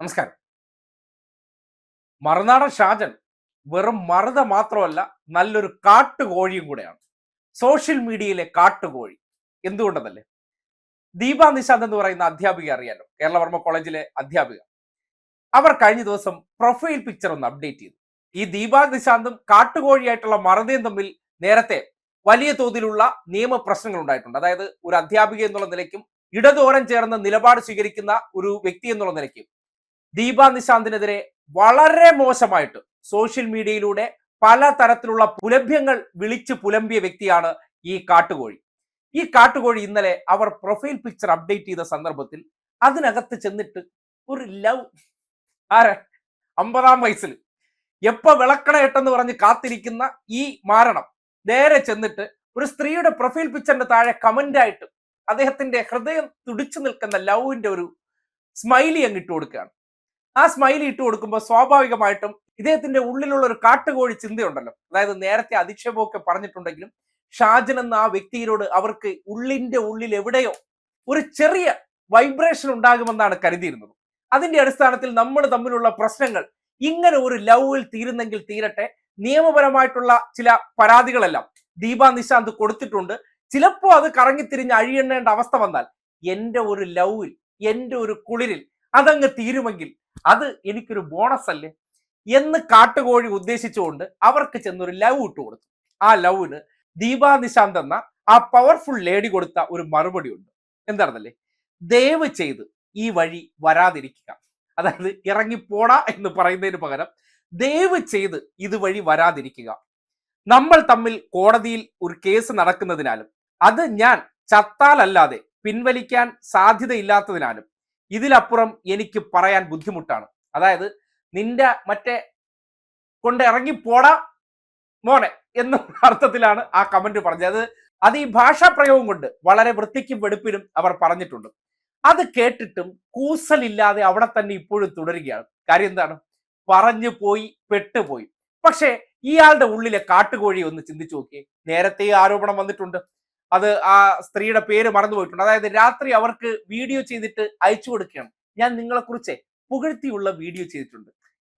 നമസ്കാരം. മറുനാടൻ ഷാജൻ വെറും മറുത മാത്രമല്ല നല്ലൊരു കാട്ടുകോഴിയും കൂടെയാണ്. സോഷ്യൽ മീഡിയയിലെ കാട്ടുകോഴി. എന്തുകൊണ്ടെന്നല്ലേ ദീപ നിശാന്ത് എന്ന് പറയുന്ന അധ്യാപിക അറിയാലോ? കേരളവർമ്മ കോളേജിലെ അധ്യാപിക. അവർ കഴിഞ്ഞ ദിവസം പ്രൊഫൈൽ പിക്ചർ ഒന്ന് അപ്ഡേറ്റ് ചെയ്തു. ഈ ദീപ നിശാന്തും കാട്ടുകോഴിയായിട്ടുള്ള മറുതയും തമ്മിൽ നേരത്തെ വലിയ തോതിലുള്ള നിയമ പ്രശ്നങ്ങൾ ഉണ്ടായിട്ടുണ്ട്. അതായത് ഒരു അധ്യാപിക എന്നുള്ള നിലയ്ക്കും ഇടതോരം ചേർന്ന് നിലപാട് സ്വീകരിക്കുന്ന ഒരു വ്യക്തി എന്നുള്ള നിലയ്ക്കും ദീപ നിശാന്തിനെതിരെ വളരെ മോശമായിട്ട് സോഷ്യൽ മീഡിയയിലൂടെ പല തരത്തിലുള്ള പുലഭ്യങ്ങൾ വിളിച്ചു പുലമ്പിയ വ്യക്തിയാണ് ഈ കാട്ടുകോഴി. ഈ കാട്ടുകോഴി ഇന്നലെ അവർ പ്രൊഫൈൽ പിക്ചർ അപ്ഡേറ്റ് ചെയ്ത സന്ദർഭത്തിൽ അതിനകത്ത് ചെന്നിട്ട് ഒരു ലവ് ആരെ? അമ്പതാം വയസ്സിൽ. എപ്പോ വിളക്കണേട്ടെന്ന് പറഞ്ഞ് കാത്തിരിക്കുന്ന ഈ മാരണം. നേരെ ചെന്നിട്ട് ഒരു സ്ത്രീയുടെ പ്രൊഫൈൽ പിക്ചറിന്റെ താഴെ കമന്റ് ആയിട്ട് അദ്ദേഹത്തിന്റെ ഹൃദയം തുടിച്ചു നിൽക്കുന്ന ലവിന്റെ ഒരു സ്മൈലി അങ്ങിട്ട് കൊടുക്കുകയാണ്. ആ സ്മൈലി ഇട്ട് കൊടുക്കുമ്പോൾ സ്വാഭാവികമായിട്ടും ഇദ്ദേഹത്തിന്റെ ഉള്ളിലുള്ള ഒരു കാട്ടുകോഴി ചിന്തയുണ്ടല്ലോ. അതായത് നേരത്തെ അധിക്ഷേപമൊക്കെ പറഞ്ഞിട്ടുണ്ടെങ്കിലും ഷാജൻ എന്ന ആ വ്യക്തിയിലോട് അവർക്ക് ഉള്ളിന്റെ ഉള്ളിൽ എവിടെയോ ഒരു ചെറിയ വൈബ്രേഷൻ ഉണ്ടാകുമെന്നാണ് കരുതിയിരുന്നത്. അതിന്റെ അടിസ്ഥാനത്തിൽ നമ്മൾ തമ്മിലുള്ള പ്രശ്നങ്ങൾ ഇങ്ങനെ ഒരു ലവിൽ തീരുന്നെങ്കിൽ തീരട്ടെ. നിയമപരമായിട്ടുള്ള ചില പരാതികളെല്ലാം ദീപ നിശാന്ത് കൊടുത്തിട്ടുണ്ട്. ചിലപ്പോൾ അത് കറങ്ങിത്തിരിഞ്ഞ് അഴിയെണ്ണേണ്ട അവസ്ഥ വന്നാൽ എന്റെ ഒരു ലവിൽ എന്റെ ഒരു കുളിരിൽ അതങ്ങ് തീരുമെങ്കിൽ അത് എനിക്കൊരു ബോണസ് അല്ലേ? എന്ന് കാട്ടുകോഴി ഉദ്ദേശിച്ചുകൊണ്ട് അവർക്ക് ചെന്നൊരു ലവ് ഇട്ട് കൊടുത്തു. ആ ലവിന് ദീപാ നിശാന്ത് എന്ന ആ പവർഫുൾ ലേഡി കൊടുത്ത ഒരു മറുപടി ഉണ്ട്. എന്താണെന്നല്ലേ? ദയവ് ചെയ്ത് ഈ വഴി വരാതിരിക്കുക. അതായത് ഇറങ്ങിപ്പോടാ എന്ന് പറയുന്നതിന് പകരം ദയവ് ചെയ്ത് ഇതുവഴി വരാതിരിക്കുക. നമ്മൾ തമ്മിൽ കോടതിയിൽ ഒരു കേസ് നടക്കുന്നതിനാലും അത് ഞാൻ ചത്താലല്ലാതെ പിൻവലിക്കാൻ സാധ്യതയില്ലാത്തതിനാലും ഇതിലപ്പുറം എനിക്ക് പറയാൻ ബുദ്ധിമുട്ടാണ്. അതായത് നിന്റെ മറ്റേ കൊണ്ട് ഇറങ്ങിപ്പോടാ മോനെ എന്ന അർത്ഥത്തിലാണ് ആ കമന്റ് പറഞ്ഞത്. അത് ഈ ഭാഷാ പ്രയോഗം കൊണ്ട് വളരെ വൃത്തിക്കും വെടുപ്പിനും അവർ പറഞ്ഞിട്ടുണ്ട്. അത് കേട്ടിട്ടും കൂസലില്ലാതെ അവിടെ തന്നെ ഇപ്പോഴും തുടരുകയാണ്. കാര്യം എന്താണ്? പറഞ്ഞു പോയി പെട്ടുപോയി പക്ഷേ ഇയാളുടെ ഉള്ളിലെ കാട്ടുകോഴി ഒന്ന് ചിന്തിച്ചു നോക്കിയേ. നേരത്തെ ആരോപണം വന്നിട്ടുണ്ട്. അത് ആ സ്ത്രീയുടെ പേര് മറന്നുപോയിട്ടുണ്ട്. അതായത് രാത്രി അവർക്ക് വീഡിയോ ചെയ്തിട്ട് അയച്ചു കൊടുക്കുകയാണ്. ഞാൻ നിങ്ങളെക്കുറിച്ച് പുകഴ്ത്തിയുള്ള വീഡിയോ ചെയ്തിട്ടുണ്ട്.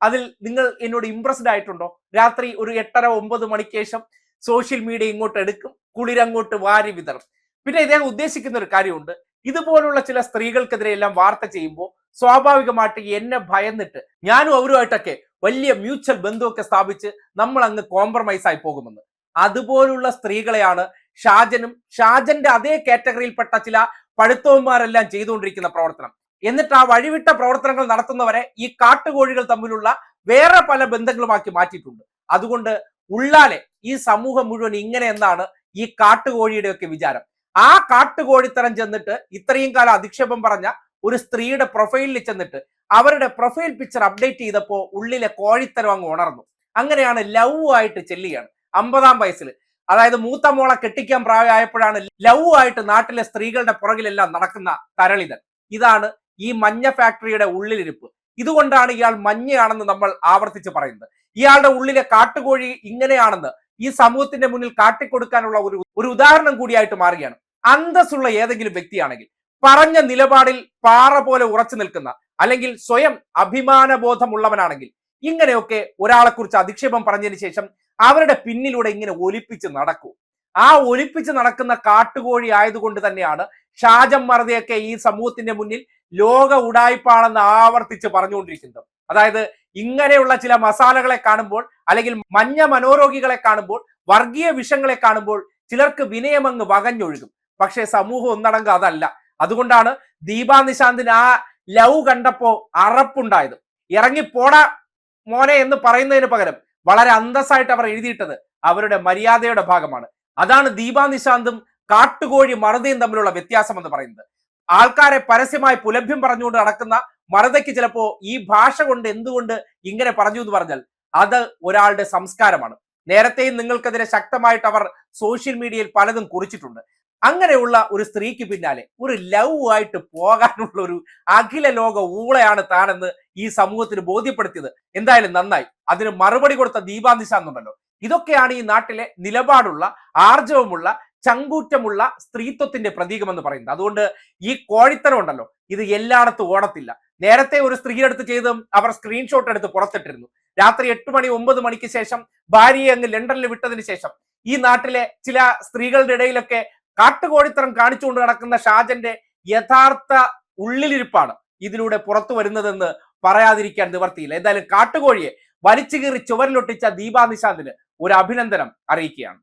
അതിൽ നിങ്ങൾ എന്നോട് ഇംപ്രസ്ഡ് ആയിട്ടുണ്ടോ? രാത്രി ഒരു എട്ടര ഒമ്പത് മണിക്ക് ശേഷം സോഷ്യൽ മീഡിയ ഇങ്ങോട്ട് എടുക്കും കുളിരങ്ങോട്ട് വാരി വിതറും. പിന്നെ ഇദ്ദേഹം ഉദ്ദേശിക്കുന്ന ഒരു കാര്യമുണ്ട്. ഇതുപോലുള്ള ചില സ്ത്രീകൾക്കെതിരെ എല്ലാം വാർത്ത ചെയ്യുമ്പോൾ സ്വാഭാവികമായിട്ട് എന്നെ ഭയന്നിട്ട് ഞാനും അവരുമായിട്ടൊക്കെ വലിയ മ്യൂച്വൽ ബന്ധമൊക്കെ സ്ഥാപിച്ച് നമ്മൾ അങ്ങ് കോംപ്രമൈസ് ആയി പോകുമെന്ന്. അതുപോലുള്ള സ്ത്രീകളെയാണ് ഷാജനും ഷാജന്റെ അതേ കാറ്റഗറിയിൽപ്പെട്ട ചില പഴുത്തവന്മാരെല്ലാം ചെയ്തുകൊണ്ടിരിക്കുന്ന പ്രവർത്തനം. എന്നിട്ട് ആ വഴിവിട്ട പ്രവർത്തനങ്ങൾ നടത്തുന്നവരെ ഈ കാട്ടുകോഴികൾ തമ്മിലുള്ള വേറെ പല ബന്ധങ്ങളുമാക്കി മാറ്റിയിട്ടുണ്ട്. അതുകൊണ്ട് ഉള്ളാലെ ഈ സമൂഹം മുഴുവൻ ഇങ്ങനെ എന്നാണ് ഈ കാട്ടുകോഴിയുടെ ഒക്കെ വിചാരം. ആ കാട്ടുകോഴിത്തരം ചെന്നിട്ട് ഇത്രയും കാലം അധിക്ഷേപം പറഞ്ഞ ഒരു സ്ത്രീയുടെ പ്രൊഫൈലിൽ ചെന്നിട്ട് അവരുടെ പ്രൊഫൈൽ പിക്ചർ അപ്ഡേറ്റ് ചെയ്തപ്പോൾ ഉള്ളിലെ കോഴിത്തരം അങ്ങ് ഉണർന്നു. അങ്ങനെയാണ് ലവ് ആയിട്ട് ചെല്ലിയാണ് അമ്പതാം വയസ്സിൽ അതായത് മൂത്ത മോളെ കെട്ടിക്കാൻ പ്രായമായപ്പോഴാണ് ലവ് ആയിട്ട് നാട്ടിലെ സ്ത്രീകളുടെ പുറകിലെല്ലാം നടക്കുന്ന തരളിതൻ. ഇതാണ് ഈ മഞ്ഞ ഫാക്ടറിയുടെ ഉള്ളിലിരിപ്പ്. ഇതുകൊണ്ടാണ് ഇയാൾ മഞ്ഞയാണെന്ന് നമ്മൾ ആവർത്തിച്ച് പറയുന്നത്. ഇയാളുടെ ഉള്ളിലെ കാട്ടുകോഴി ഇങ്ങനെയാണെന്ന് ഈ സമൂഹത്തിന്റെ മുന്നിൽ കാട്ടിക്കൊടുക്കാനുള്ള ഒരു ഒരു ഉദാഹരണം കൂടിയായിട്ട് മാറുകയാണ്. അന്തസ്സുള്ള ഏതെങ്കിലും വ്യക്തിയാണെങ്കിൽ പറഞ്ഞ നിലപാടിൽ പാറ പോലെ ഉറച്ചു നിൽക്കുന്ന അല്ലെങ്കിൽ സ്വയം അഭിമാനബോധമുള്ളവനാണെങ്കിൽ ഇങ്ങനെയൊക്കെ ഒരാളെ കുറിച്ച് അധിക്ഷേപം പറഞ്ഞതിന് ശേഷം അവരുടെ പിന്നിലൂടെ ഇങ്ങനെ ഒലിപ്പിച്ച് നടക്കൂ. ആ ഒലിപ്പിച്ച് നടക്കുന്ന കാട്ടുകോഴി ആയതുകൊണ്ട് തന്നെയാണ് ഷാജം മറതയൊക്കെ ഈ സമൂഹത്തിന്റെ മുന്നിൽ ലോക ഉടായ്പാണെന്ന് ആവർത്തിച്ച് പറഞ്ഞുകൊണ്ടിരിക്കുന്നത്. അതായത് ഇങ്ങനെയുള്ള ചില മസാലകളെ കാണുമ്പോൾ അല്ലെങ്കിൽ മഞ്ഞ മനോരോഗികളെ കാണുമ്പോൾ വർഗീയ വിഷങ്ങളെ കാണുമ്പോൾ ചിലർക്ക് വിനയമങ്ങ് വകഞ്ഞൊഴുകും. പക്ഷേ സമൂഹം ഒന്നടങ്കം അതല്ല. അതുകൊണ്ടാണ് ദീപാ നിശാന്തിന് ആ ലവ് കണ്ടപ്പോ അറപ്പുണ്ടായത്. ഇറങ്ങി പോടാ മോനെ എന്ന് പറയുന്നതിന് പകരം വളരെ അന്തസ്സായിട്ട് അവർ എഴുതിയിട്ടത് അവരുടെ മര്യാദയുടെ ഭാഗമാണ്. അതാണ് ദീപാ നിശാന്തും കാട്ടുകോഴി മറുതയും തമ്മിലുള്ള വ്യത്യാസം എന്ന് പറയുന്നത്. ആൾക്കാരെ പരസ്യമായി പുലഭ്യം പറഞ്ഞുകൊണ്ട് നടക്കുന്ന മറുതയ്ക്ക് ചിലപ്പോ ഈ ഭാഷ കൊണ്ട് എന്തുകൊണ്ട് ഇങ്ങനെ പറഞ്ഞു എന്ന് പറഞ്ഞാൽ അത് ഒരാളുടെ സംസ്കാരമാണ്. നേരത്തെയും നിങ്ങൾക്കെതിരെ ശക്തമായിട്ട് അവർ സോഷ്യൽ മീഡിയയിൽ പലതും കുറിച്ചിട്ടുണ്ട്. അങ്ങനെയുള്ള ഒരു സ്ത്രീക്ക് പിന്നാലെ ഒരു ലവ് ആയിട്ട് പോകാനുള്ള ഒരു അഖില ലോക ഊളയാണ് താനെന്ന് ഈ സമൂഹത്തിന് ബോധ്യപ്പെടുത്തിയത് എന്തായാലും നന്നായി. അതിന് മറുപടി കൊടുത്ത ദീപാന്തിശ എന്നുണ്ടല്ലോ. ഇതൊക്കെയാണ് ഈ നാട്ടിലെ നിലപാടുള്ള ആർജവമുള്ള ചങ്കൂറ്റമുള്ള സ്ത്രീത്വത്തിന്റെ പ്രതീകമെന്ന് പറയുന്നത്. അതുകൊണ്ട് ഈ കോഴിത്തരം ഉണ്ടല്ലോ ഇത് എല്ലായിടത്തും ഓടത്തില്ല. നേരത്തെ ഒരു സ്ത്രീയെടുത്ത് ചെയ്തും അവർ സ്ക്രീൻഷോട്ട് എടുത്ത് പുറത്തിട്ടിരുന്നു. രാത്രി എട്ട് മണി ഒമ്പത് മണിക്ക് ശേഷം ഭാര്യയെ അങ്ങ് ലണ്ടനിൽ വിട്ടതിന് ശേഷം ഈ നാട്ടിലെ ചില സ്ത്രീകളുടെ ഇടയിലൊക്കെ കാട്ടുകോഴിത്തരം കാണിച്ചുകൊണ്ട് നടക്കുന്ന ഷാജന്റെ യഥാർത്ഥ ഉള്ളിലിരിപ്പാണ്. ഇതിലൂടെ പുറത്തു വരുന്നതെന്ന് പറയാതിരിക്കാൻ നിവർത്തിയില്ല. എന്തായാലും കാട്ടുകോഴിയെ വലിച്ചു കീറി ചുവരിലൊട്ടിച്ച ദീപാ നിശാന്തിന് ഒരു അഭിനന്ദനം അറിയിക്കുകയാണ്.